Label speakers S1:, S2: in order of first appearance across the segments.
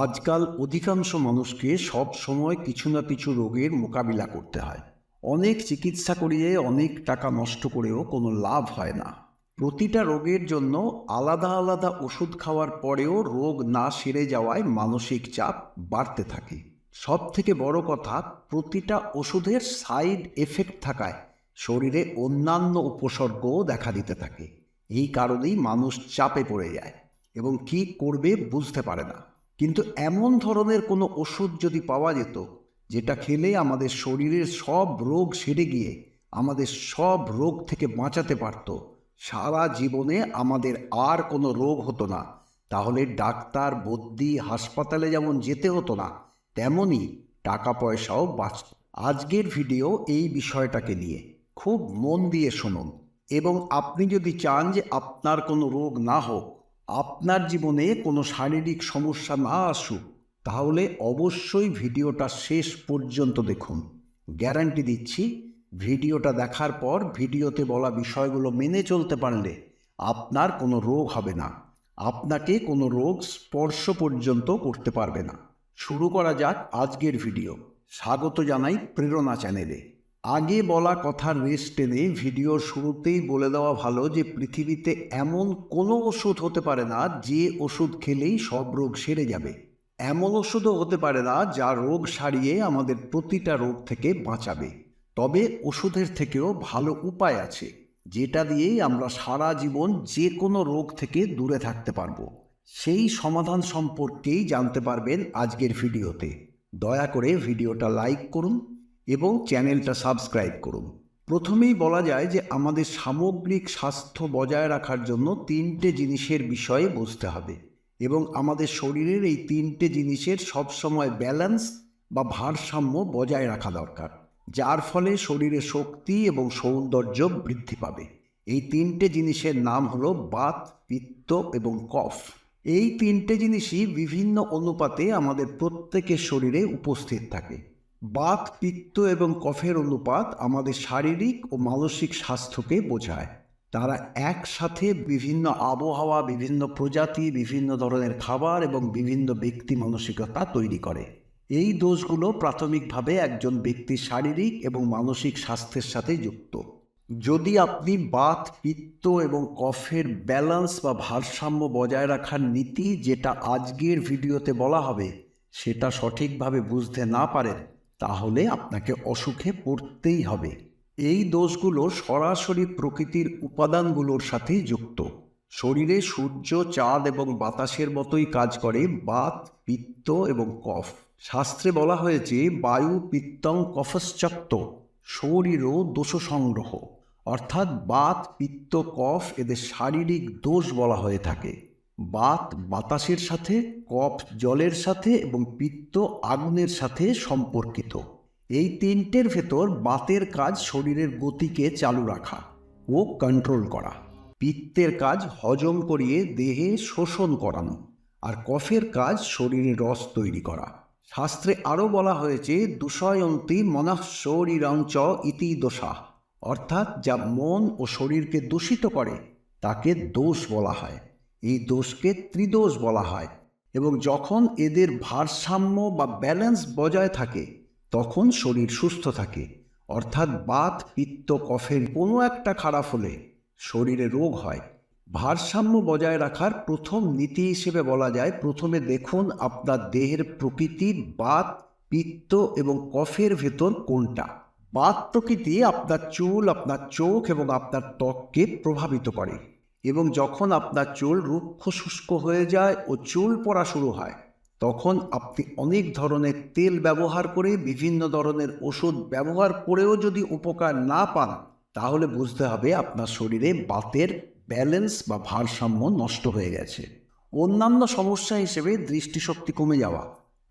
S1: আজকাল অধিকাংশ মানুষকে সব সময় কিছু না কিছু রোগের মোকাবিলা করতে হয়। অনেক চিকিৎসা করিয়ে অনেক টাকা নষ্ট করেও কোনো লাভ হয় না। প্রতিটা রোগের জন্য আলাদা আলাদা ওষুধ খাওয়ার পরেও রোগ না সেরে যাওয়ায় মানসিক চাপ বাড়তে থাকে। সব থেকে বড় কথা, প্রতিটা ওষুধের সাইড এফেক্ট থাকায় শরীরে অন্যান্য উপসর্গও দেখা দিতে থাকে। এই কারণেই মানুষ চাপে পড়ে যায় এবং কি করবে বুঝতে পারে না। কিন্তু এমন ধরনের কোনো ওষুধ যদি পাওয়া যেত, যেটা খেলে আমাদের শরীরের সব রোগ সেরে গিয়ে আমাদের সব রোগ থেকে বাঁচাতে পারত, সারা জীবনে আমাদের আর কোনো রোগ হতো না। তাহলে ডাক্তার বদ্যি হাসপাতালে যেমন যেতে হতো না তেমনই টাকা পয়সাও বাঁচত আজকের ভিডিও এই বিষয়টাকে নিয়ে। খুব মন দিয়ে শুনুন। এবং আপনি যদি চান যে আপনার কোনো রোগ না হোক আপনার জীবনে কোনো শারীরিক সমস্যা না আসুক, তাহলে অবশ্যই ভিডিওটা শেষ পর্যন্ত দেখুন। গ্যারান্টি দিচ্ছি, ভিডিওটা দেখার পর ভিডিওতে বলা বিষয়গুলো মেনে চলতে পারলে আপনার কোনো রোগ হবে না। আপনাকে কোনো রোগ স্পর্শ পর্যন্ত করতে পারবে না। শুরু করা যাক আজকের ভিডিও। স্বাগত জানাই প্রেরণা চ্যানেলে। আগে বলা কথার রেস টেনে ভিডিওর শুরুতেই বলে দেওয়া ভালো যে, পৃথিবীতে এমন কোনো ওষুধ হতে পারে না যে ওষুধ খেলেই সব রোগ সেরে যাবে। এমন ওষুধও হতে পারে না যা রোগ সারিয়ে আমাদের প্রতিটা রোগ থেকে বাঁচাবে। তবে ওষুধের থেকেও ভালো উপায় আছে, যেটা দিয়েই আমরা সারা জীবন যে কোনো রোগ থেকে দূরে থাকতে পারব। সেই সমাধান সম্পর্কেই জানতে পারবেন আজকের ভিডিওতে। দয়া করে ভিডিওটা লাইক করুন এবং চ্যানেলটা সাবস্ক্রাইব করুন। প্রথমেই বলা যায় যে আমাদের সামগ্রিক স্বাস্থ্য বজায় রাখার জন্য তিনটে জিনিসের বিষয়ে বুঝতে হবে এবং আমাদের শরীরের এই তিনটে জিনিসের সবসময় ব্যালেন্স বা ভারসাম্য বজায় রাখা দরকার, যার ফলে শরীরে শক্তি এবং সৌন্দর্য বৃদ্ধি পাবে। এই তিনটে জিনিসের নাম হলো বাত, পিত্ত এবং কফ। এই তিনটে জিনিসই বিভিন্ন অনুপাতে আমাদের প্রত্যেকের শরীরে উপস্থিত থাকে। বাত, পিত্ত এবং কফের অনুপাত আমাদের শারীরিক ও মানসিক স্বাস্থ্যকে বোঝায়। তারা একসাথে বিভিন্ন আবহাওয়া, বিভিন্ন প্রজাতি, বিভিন্ন ধরনের খাবার এবং বিভিন্ন ব্যক্তি মানসিকতা তৈরি করে। এই দোষগুলো প্রাথমিকভাবে একজন ব্যক্তির শারীরিক এবং মানসিক স্বাস্থ্যের সাথে যুক্ত। যদি আপনি বাত, পিত্ত এবং কফের ব্যালেন্স বা ভারসাম্য বজায় রাখার নীতি যেটা আজকের ভিডিওতে বলা হবে, সেটা সঠিকভাবে বুঝতে না পারেন তাহলে আপনাকে অসুখে পড়তেই হবে। এই দোষগুলো সরাসরি প্রকৃতির উপাদানগুলোর সাথে যুক্ত। শরীরে সূর্য, চাঁদ এবং বাতাসের মতোই কাজ করে, বাত, পিত্ত এবং কফ। শাস্ত্রে বলা হয়েছে, বায়ু, পিত্তং, কফশ্চক্ত। শরীরও দোষ সংগ্রহ অর্থাৎ বাত, পিত্ত, কফ এদের শারীরিক দোষ বলা হয়ে থাকে। বাত বাতাসের সাথে, কফ জলের সাথে এবং পিত্ত আগুনের সাথে সম্পর্কিত। এই তিনটের ভেতর বাতের কাজ শরীরের গতিকে চালু রাখা ও কন্ট্রোল করা। পিত্তের কাজ হজম করিয়ে দেহে শোষণ করানো আর কফের কাজ শরীরে রস তৈরি করা। শাস্ত্রে আরও বলা হয়েছে দূষয়ন্তী মনঃ শরীরাঞ্চ ইতি দোষা। অর্থাৎ যা মন ও শরীরকে দূষিত করে, তাকে দোষ বলা হয়। এই দোষকে ত্রিদোষ বলা হয় এবং যখন এদের ভারসাম্য বা ব্যালেন্স বজায় থাকে, তখন শরীর সুস্থ থাকে। অর্থাৎ বাত, পিত্ত, কফের কোনো একটা খারাপ হলে শরীরে রোগ হয়। ভারসাম্য বজায় রাখার প্রথম নীতি হিসেবে বলা যায়, প্রথমে দেখুন আপনার দেহের প্রকৃতির বাত, পিত্ত এবং কফের ভেতর কোনটা। বাত প্রকৃতি আপনার চুল, আপনার চোখ এবং আপনার ত্বককে প্রভাবিত করে। এবং যখন আপনার চুল রুক্ষ শুষ্ক হয়ে যায় ও চুল পড়া শুরু হয়, তখন আপনি অনেক ধরনের তেল ব্যবহার করে বিভিন্ন ধরনের ওষুধ ব্যবহার করেও যদি উপকার না পান, তাহলে বুঝতে হবে আপনার শরীরে বাতের ব্যালেন্স বা ভারসাম্য নষ্ট হয়ে গেছে। অন্যান্য সমস্যা হিসেবে দৃষ্টিশক্তি কমে যাওয়া,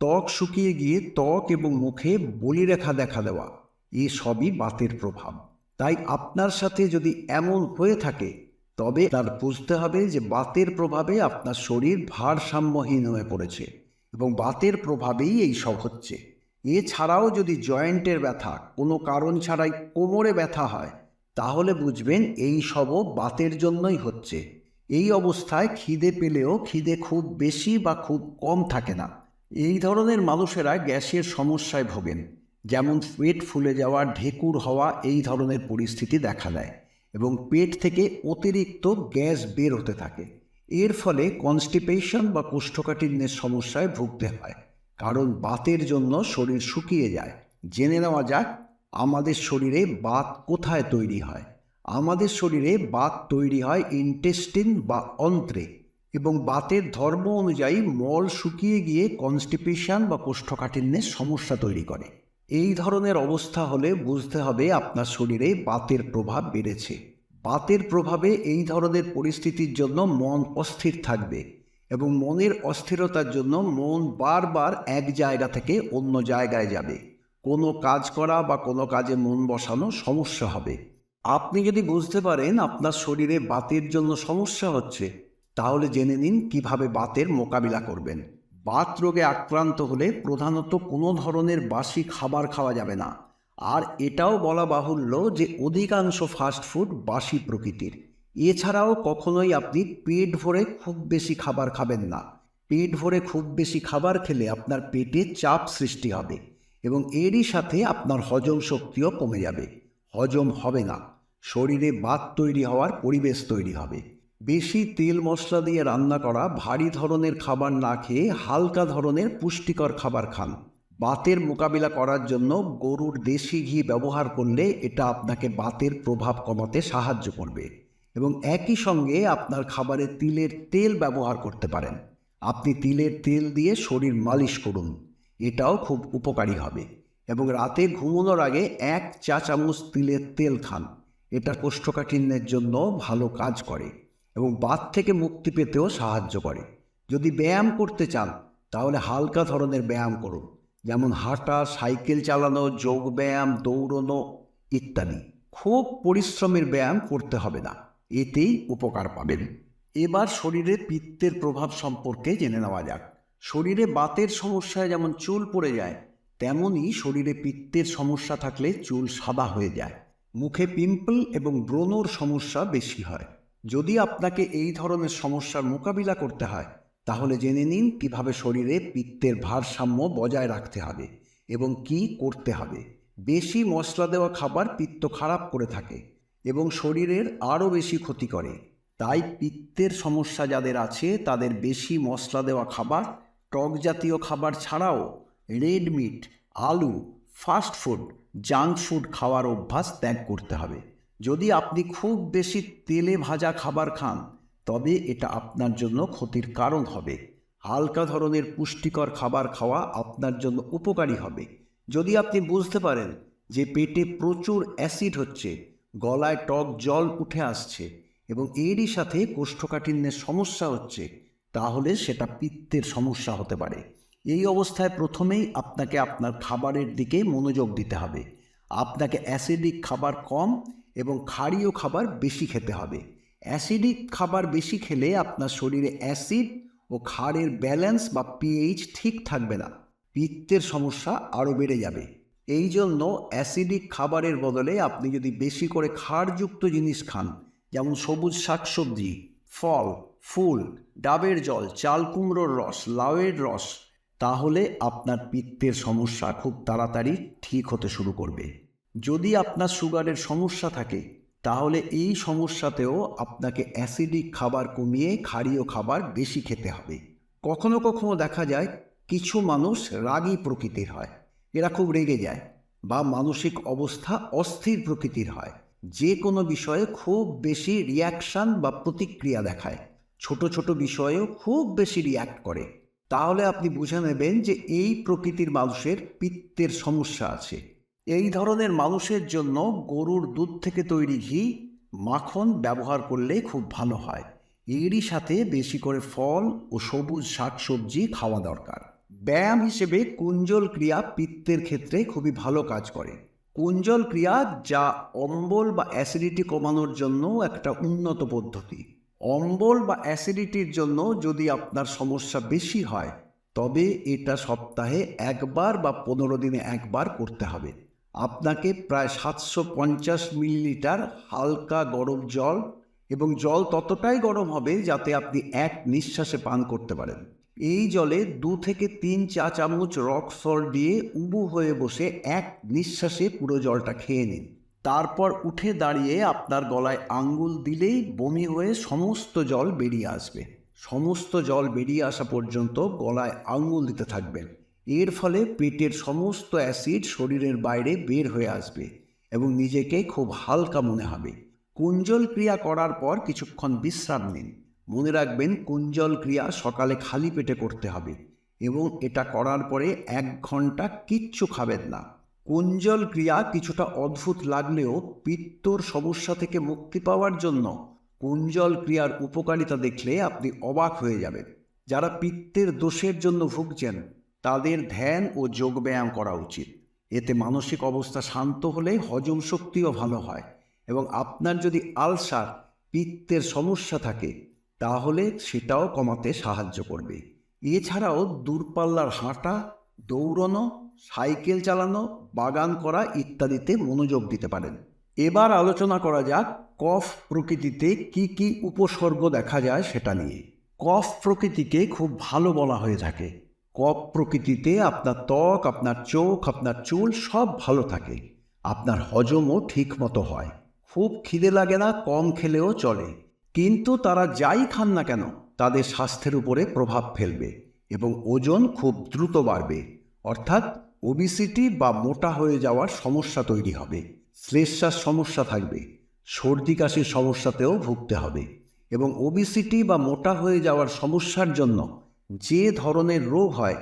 S1: ত্বক শুকিয়ে গিয়ে ত্বক এবং মুখে বলিরেখা দেখা দেওয়া, এ সবই বাতের প্রভাব। তাই আপনার সাথে যদি এমন হয়ে থাকে তবে তার বুঝতে হবে যে বাতের প্রভাবে আপনার শরীর ভারসাম্যহীন হয়ে পড়েছে এবং বাতের প্রভাবেই এই সব হচ্ছে। এছাড়াও যদি জয়েন্টের ব্যথা, কোনো কারণ ছাড়াই কোমরে ব্যথা হয়, তাহলে বুঝবেন এই সবও বাতের জন্যই হচ্ছে। এই অবস্থায় খিদে পেলেও খিদে খুব বেশি বা খুব কম থাকে না। এই ধরনের মানুষেরা গ্যাসের সমস্যায় ভোগেন, যেমন পেট ফুলে যাওয়া, ঢেকুর হওয়া, এই ধরনের পরিস্থিতি দেখা দেয়। এবং পেট থেকে অতিরিক্ত গ্যাস বের হতে থাকে। এর ফলে কনস্টিপেশন বা কোষ্ঠকাঠিন্যের সমস্যায় ভুগতে হয়, কারণ বাতের জন্য শরীর শুকিয়ে যায়। জেনে নেওয়া যাক, আমাদের শরীরে বাত কোথায় তৈরি হয়? আমাদের শরীরে বাত তৈরি হয় ইন্টেস্টিন বা অন্ত্রে এবং বাতের ধর্ম অনুযায়ী মল শুকিয়ে গিয়ে কনস্টিপেশন বা কোষ্ঠকাঠিন্যের সমস্যা তৈরি করে। এই ধরনের অবস্থা হলে বুঝতে হবে আপনার শরীরে বাতের প্রভাব বেড়েছে। বাতের প্রভাবে এই ধরনের পরিস্থিতির জন্য মন অস্থির থাকবে এবং মনের অস্থিরতার জন্য মন বারবার এক জায়গা থেকে অন্য জায়গায় যাবে। কোনো কাজ করা বা কোনো কাজে মন বসানো সমস্যা হবে। আপনি যদি বুঝতে পারেন আপনার শরীরে বাতের জন্য সমস্যা হচ্ছে, তাহলে জেনে নিন কীভাবে বাতের মোকাবিলা করবেন। বাত রোগে আক্রান্ত হলে প্রধানত কোনো ধরনের বাসি খাবার খাওয়া যাবে না। আর এটাও বলা বাহুল্য যে অধিকাংশ ফাস্টফুড বাসি প্রকৃতির। এছাড়াও কখনোই আপনি পেট ভরে খুব বেশি খাবার খাবেন না। পেট ভরে খুব বেশি খাবার খেলে আপনার পেটে চাপ সৃষ্টি হবে এবং এরই সাথে আপনার হজম শক্তিও কমে যাবে। হজম হবে না। শরীরে বাত তৈরি হওয়ার পরিবেশ তৈরি হবে। বেশি তেল মশলা দিয়ে রান্না করা ভারী ধরনের খাবার না খেয়ে হালকা ধরনের পুষ্টিকর খাবার খান। বাতের মোকাবিলা করার জন্য গরুর দেশি ঘি ব্যবহার করলে এটা আপনাকে বাতের প্রভাব কমাতে সাহায্য করবে এবং একই সঙ্গে আপনার খাবারে তিলের তেল ব্যবহার করতে পারেন। আপনি তিলের তেল দিয়ে শরীর মালিশ করুন, এটাও খুব উপকারী হবে এবং রাতে ঘুমানোর আগে এক চা চামচ তিলের তেল খান, এটা কোষ্ঠকাঠিন্যের জন্য ভালো কাজ করে। এবং বাত থেকে মুক্তি পেতেও সাহায্য করে। যদি ব্যায়াম করতে চান, তাহলে হালকা ধরনের ব্যায়াম করুন। যেমন হাঁটা, সাইকেল চালানো, যোগ ব্যায়াম, দৌড়নো ইত্যাদি। খুব পরিশ্রমের ব্যায়াম করতে হবে না। এতেই উপকার পাবেন। এবার শরীরে পিত্তের প্রভাব সম্পর্কে জেনে নেওয়া যাক। শরীরে বাতের সমস্যায় যেমন চুল পড়ে যায়, তেমনই শরীরে পিত্তের সমস্যা থাকলে চুল সাদা হয়ে যায়। মুখে পিম্পল এবং ব্রণর সমস্যা বেশি হয়। যদি আপনাকে এই ধরনের সমস্যার মোকাবিলা করতে হয়, তাহলে জেনে নিন কীভাবে শরীরে পিত্তের ভারসাম্য বজায় রাখতে হবে এবং কি করতে হবে। বেশি মশলা দেওয়া খাবার পিত্ত খারাপ করে থাকে এবং শরীরের আরও বেশি ক্ষতি করে। তাই পিত্তের সমস্যা যাদের আছে, তাদের বেশি মশলা দেওয়া খাবার, টক জাতীয় খাবার ছাড়াও রেড মিট, আলু, ফাস্ট ফুড, জাঙ্ক ফুড খাওয়ার অভ্যাস ত্যাগ করতে হবে। যদি আপনি খুব বেশি তেলে ভাজা খাবার খান, তবে এটা আপনার জন্য ক্ষতির কারণ হবে। হালকা ধরনের পুষ্টিকর খাবার খাওয়া আপনার জন্য উপকারী হবে। যদি আপনি বুঝতে পারেন যে পেটে প্রচুর অ্যাসিড হচ্ছে, গলায় টক জল উঠে আসছে এবং এরই সাথে কোষ্ঠকাঠিন্যের সমস্যা হচ্ছে, তাহলে সেটা পিত্তের সমস্যা হতে পারে। এই অবস্থায় প্রথমেই আপনাকে আপনার খাবারের দিকে মনোযোগ দিতে হবে। আপনাকে অ্যাসিডিক খাবার কম এবং ক্ষারীয় খাবার বেশি খেতে হবে। অ্যাসিডিক খাবার বেশি খেলে আপনার শরীরে অ্যাসিড ও ক্ষারের ব্যালেন্স বা পিএইচ ঠিক থাকবে না। পিত্তের সমস্যা আরও বেড়ে যাবে। এই জন্য অ্যাসিডিক খাবারের বদলে আপনি যদি বেশি করে ক্ষারযুক্ত জিনিস খান, যেমন সবুজ শাকসবজি, ফল, ফুল, ডাবের জল, চাল কুমড়োর রস, লাউয়ের রস, তাহলে আপনার পিত্তের সমস্যা খুব তাড়াতাড়ি ঠিক হতে শুরু করবে। যদি আপনার সুগারের সমস্যা থাকে, তাহলে এই সমস্যাতেও আপনাকে অ্যাসিডিক খাবার কমিয়ে ক্ষারীয় খাবার বেশি খেতে হবে। কখনো কখনো দেখা যায় কিছু মানুষ রাগী প্রকৃতির হয়, এরা খুব রেগে যায় বা মানসিক অবস্থা অস্থির প্রকৃতির হয়। যে কোনো বিষয়ে খুব বেশি রিয়াকশান বা প্রতিক্রিয়া দেখায়। ছোট ছোট বিষয়েও খুব বেশি রিয়াক্ট করে। তাহলে আপনি বুঝে নেবেন যে এই প্রকৃতির মানুষের পিত্তের সমস্যা আছে। এই ধরনের মানুষের জন্য গরুর দুধ থেকে তৈরি ঘি মাখন ব্যবহার করলে খুব ভালো হয়। এরই সাথে বেশি করে ফল ও সবুজ শাকসবজি খাওয়া দরকার। ব্যায়াম হিসেবে কুঞ্জল ক্রিয়া পিত্তের ক্ষেত্রে খুবই ভালো কাজ করে। কুঞ্জল ক্রিয়া যা অম্বল বা অ্যাসিডিটি কমানোর জন্য একটা উন্নত পদ্ধতি। অম্বল বা অ্যাসিডিটির জন্য যদি আপনার সমস্যা বেশি হয়, তবে এটা সপ্তাহে একবার বা পনেরো দিনে একবার করতে হবে। আপনাকে প্রায় সাতশো পঞ্চাশ মিলিলিটার হালকা গরম জল এবং জল ততটাই গরম হবে যাতে আপনি এক নিঃশ্বাসে পান করতে পারেন। এই জলে দু থেকে তিন চা চামচ রক সল্ট দিয়ে উবু হয়ে বসে এক নিঃশ্বাসে পুরো জলটা খেয়ে নিন। তারপর উঠে দাঁড়িয়ে আপনার গলায় আঙ্গুল দিলেই বমি হয়ে সমস্ত জল বেরিয়ে আসবে। সমস্ত জল বেরিয়ে আসা পর্যন্ত গলায় আঙ্গুল দিতে থাকবেন। এর ফলে পেটের সমস্ত অ্যাসিড শরীরের বাইরে বের হয়ে আসবে এবং নিজেকে খুব হালকা মনে হবে। কুঞ্জল ক্রিয়া করার পর কিছুক্ষণ বিশ্রাম নিন। মনে রাখবেন কুঞ্জল ক্রিয়া সকালে খালি পেটে করতে হবে এবং এটা করার পরে এক ঘণ্টা কিচ্ছু খাবেন না। কুঞ্জল ক্রিয়া কিছুটা অদ্ভুত লাগলেও পিত্তর সমস্যা থেকে মুক্তি পাওয়ার জন্য কুঞ্জল ক্রিয়ার উপকারিতা দেখলে আপনি অবাক হয়ে যাবেন। যারা পিত্তের দোষের জন্য ভুগছেন তাদের ধ্যান ও যোগব্যায়াম করা উচিত। এতে মানসিক অবস্থা শান্ত হলে হজম শক্তিও ভালো হয় এবং আপনার যদি আলসার, পিত্তের সমস্যা থাকে, তাহলে সেটাও কমাতে সাহায্য করবে। এছাড়াও দূরপাল্লার হাঁটা, দৌড়ানো, সাইকেল চালানো, বাগান করা ইত্যাদিতে মনোযোগ দিতে পারেন। এবার আলোচনা করা যাক কফ প্রকৃতিতে কি কি উপসর্গ দেখা যায় সেটা নিয়ে। কফ প্রকৃতিকে খুব ভালো বলা হয়ে থাকে। কফ প্রকৃতিতে আপনার ত্বক, আপনার চোখ, আপনার চুল সব ভালো থাকে। আপনার হজমও ঠিক মতো হয়। খুব খিদে লাগে না, কম খেলেও চলে। কিন্তু তারা যাই খান না কেন, তাদের স্বাস্থ্যের উপরে প্রভাব ফেলবে এবং ওজন খুব দ্রুত বাড়বে। অর্থাৎ ওবিসিটি বা মোটা হয়ে যাওয়ার সমস্যা তৈরি হবে। শ্লেষার সমস্যা থাকবে। সর্দি কাশির সমস্যাতেও ভুগতে হবে। এবং ওবিসিটি বা মোটা হয়ে যাওয়ার সমস্যার জন্য যে ধরনের রোগ হয়,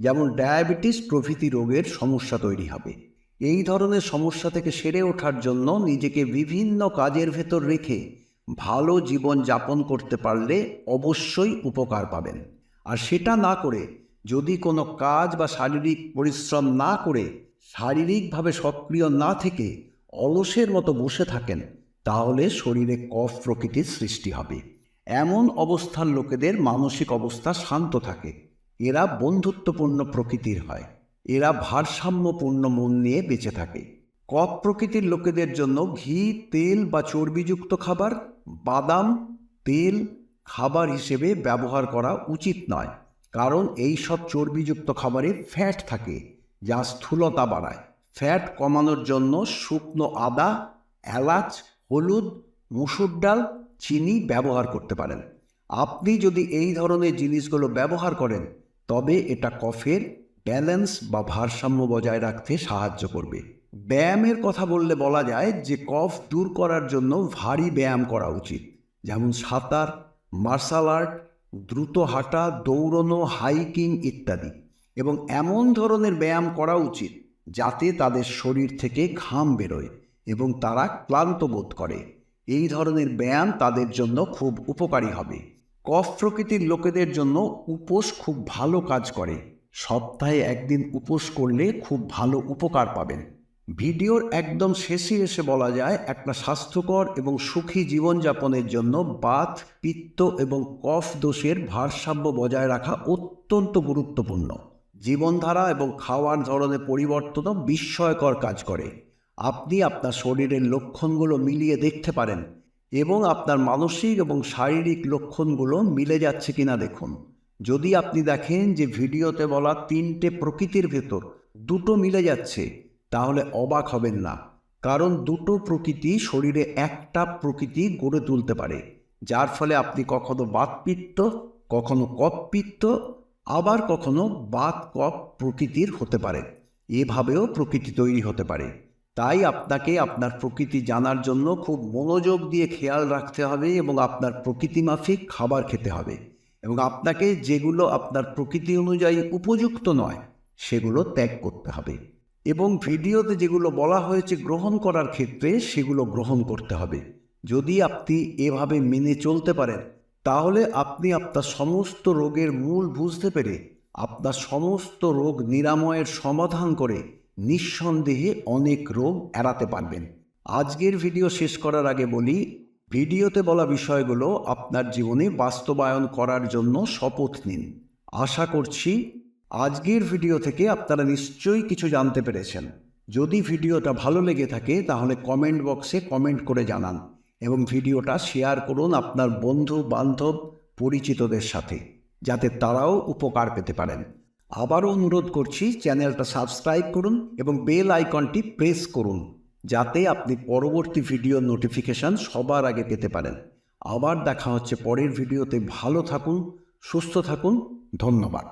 S1: যেমন ডায়াবেটিস প্রভৃতি রোগের সমস্যা তৈরি হবে। এই ধরনের সমস্যা থেকে সেরে ওঠার জন্য নিজেকে বিভিন্ন কাজের ভেতর রেখে ভালো জীবন যাপন করতে পারলে অবশ্যই উপকার পাবেন। আর সেটা না করে যদি কোনো কাজ বা শারীরিক পরিশ্রম না করে শারীরিকভাবে সক্রিয় না থেকে অলসের মতো বসে থাকেন, তাহলে শরীরে কফ প্রকৃতির সৃষ্টি হবে। এমন অবস্থার লোকেদের মানসিক অবস্থা শান্ত থাকে। এরা বন্ধুত্বপূর্ণ প্রকৃতির হয়। এরা ভারসাম্যপূর্ণ মন নিয়ে বেঁচে থাকে। কপ প্রকৃতির লোকেদের জন্য ঘি, তেল বা চর্বিযুক্ত খাবার, বাদাম, তেল খাবার হিসেবে ব্যবহার করা উচিত নয়। কারণ এই সব চর্বিযুক্ত খাবারে ফ্যাট থাকে, যা স্থূলতা বাড়ায়। ফ্যাট কমানোর জন্য শুকনো আদা, এলাচ, হলুদ, মুসুর ডাল চিনি ব্যবহার করতে পারেন। আপনি যদি এই ধরনের জিনিসগুলো ব্যবহার করেন, তবে এটা কফের ব্যালেন্স বা ভারসাম্য বজায় রাখতে সাহায্য করবে। ব্যায়ামের কথা বললে বলা যায় যে, কফ দূর করার জন্য ভারী ব্যায়াম করা উচিত। যেমন সাঁতার, মার্শাল আর্ট, দ্রুত হাঁটা, দৌড়নো, হাইকিং ইত্যাদি। এবং এমন ধরনের ব্যায়াম করা উচিত যাতে তাদের শরীর থেকে ঘাম বেরোয় এবং তারা ক্লান্ত বোধ করে। এই ধরনের ব্যায়াম তাদের জন্য খুব উপকারী হবে। কফ প্রকৃতির লোকেদের জন্য উপোস খুব ভালো কাজ করে। সপ্তাহে একদিন উপোস করলে খুব ভালো উপকার পাবেন। ভিডিওর একদম শেষে এসে বলা যায়, একটা স্বাস্থ্যকর এবং সুখী জীবনযাপনের জন্য বাত, পিত্ত এবং কফ দোষের ভারসাম্য বজায় রাখা অত্যন্ত গুরুত্বপূর্ণ। জীবনধারা এবং খাওয়ার ধরনের পরিবর্তনও বিস্ময়কর কাজ করে। আপনি আপনার শরীরের লক্ষণগুলো মিলিয়ে দেখতে পারেন এবং আপনার মানসিক এবং শারীরিক লক্ষণগুলো মিলে যাচ্ছে কিনা দেখুন। যদি আপনি দেখেন যে ভিডিওতে বলা তিনটে প্রকৃতির ভেতর দুটো মিলে যাচ্ছে, তাহলে অবাক হবেন না। কারণ দুটো প্রকৃতি শরীরে একটা প্রকৃতি গড়ে তুলতে পারে, যার ফলে আপনি কখনো বাতপিত্ত, কখনো কপপিত্ত, আবার কখনো বাত কপ প্রকৃতির হতে পারে। এভাবেও প্রকৃতি তৈরি হতে পারে। তাই আপনাকে আপনার প্রকৃতি জানার জন্য খুব মনোযোগ দিয়ে খেয়াল রাখতে হবে এবং আপনার প্রকৃতি মাফিক খাবার খেতে হবে। এবং আপনাকে যেগুলো আপনার প্রকৃতি অনুযায়ী উপযুক্ত নয়, সেগুলো ত্যাগ করতে হবে। এবং ভিডিওতে যেগুলো বলা হয়েছে গ্রহণ করার ক্ষেত্রে, সেগুলো গ্রহণ করতে হবে। যদি আপনি এভাবে মেনে চলতে পারেন, তাহলে আপনি আপনার সমস্ত রোগের মূল বুঝতে পেরে, আপনার সমস্ত রোগ নিরাময়ের সমাধান করে নিঃসন্দেহে অনেক রোগ এড়াতে পারবেন। আজকের ভিডিও শেষ করার আগে বলি, ভিডিওতে বলা বিষয়গুলো আপনার জীবনে বাস্তবায়ন করার জন্য শপথ নিন। আশা করছি আজকের ভিডিও থেকে আপনারা নিশ্চয়ই কিছু জানতে পেরেছেন। যদি ভিডিওটা ভালো লেগে থাকে, তাহলে কমেন্ট বক্সে কমেন্ট করে জানান এবং ভিডিওটা শেয়ার করুন আপনার বন্ধু বান্ধব পরিচিতদের সাথে, যাতে তারাও উপকার পেতে পারেন। আবারও অনুরোধ করছি চ্যানেলটা সাবস্ক্রাইব করুন এবং বেল আইকনটি প্রেস করুন, যাতে আপনি পরবর্তী ভিডিও নোটিফিকেশান সবার আগে পেতে পারেন। আবার দেখা হচ্ছে পরের ভিডিওতে। ভালো থাকুন, সুস্থ থাকুন। ধন্যবাদ।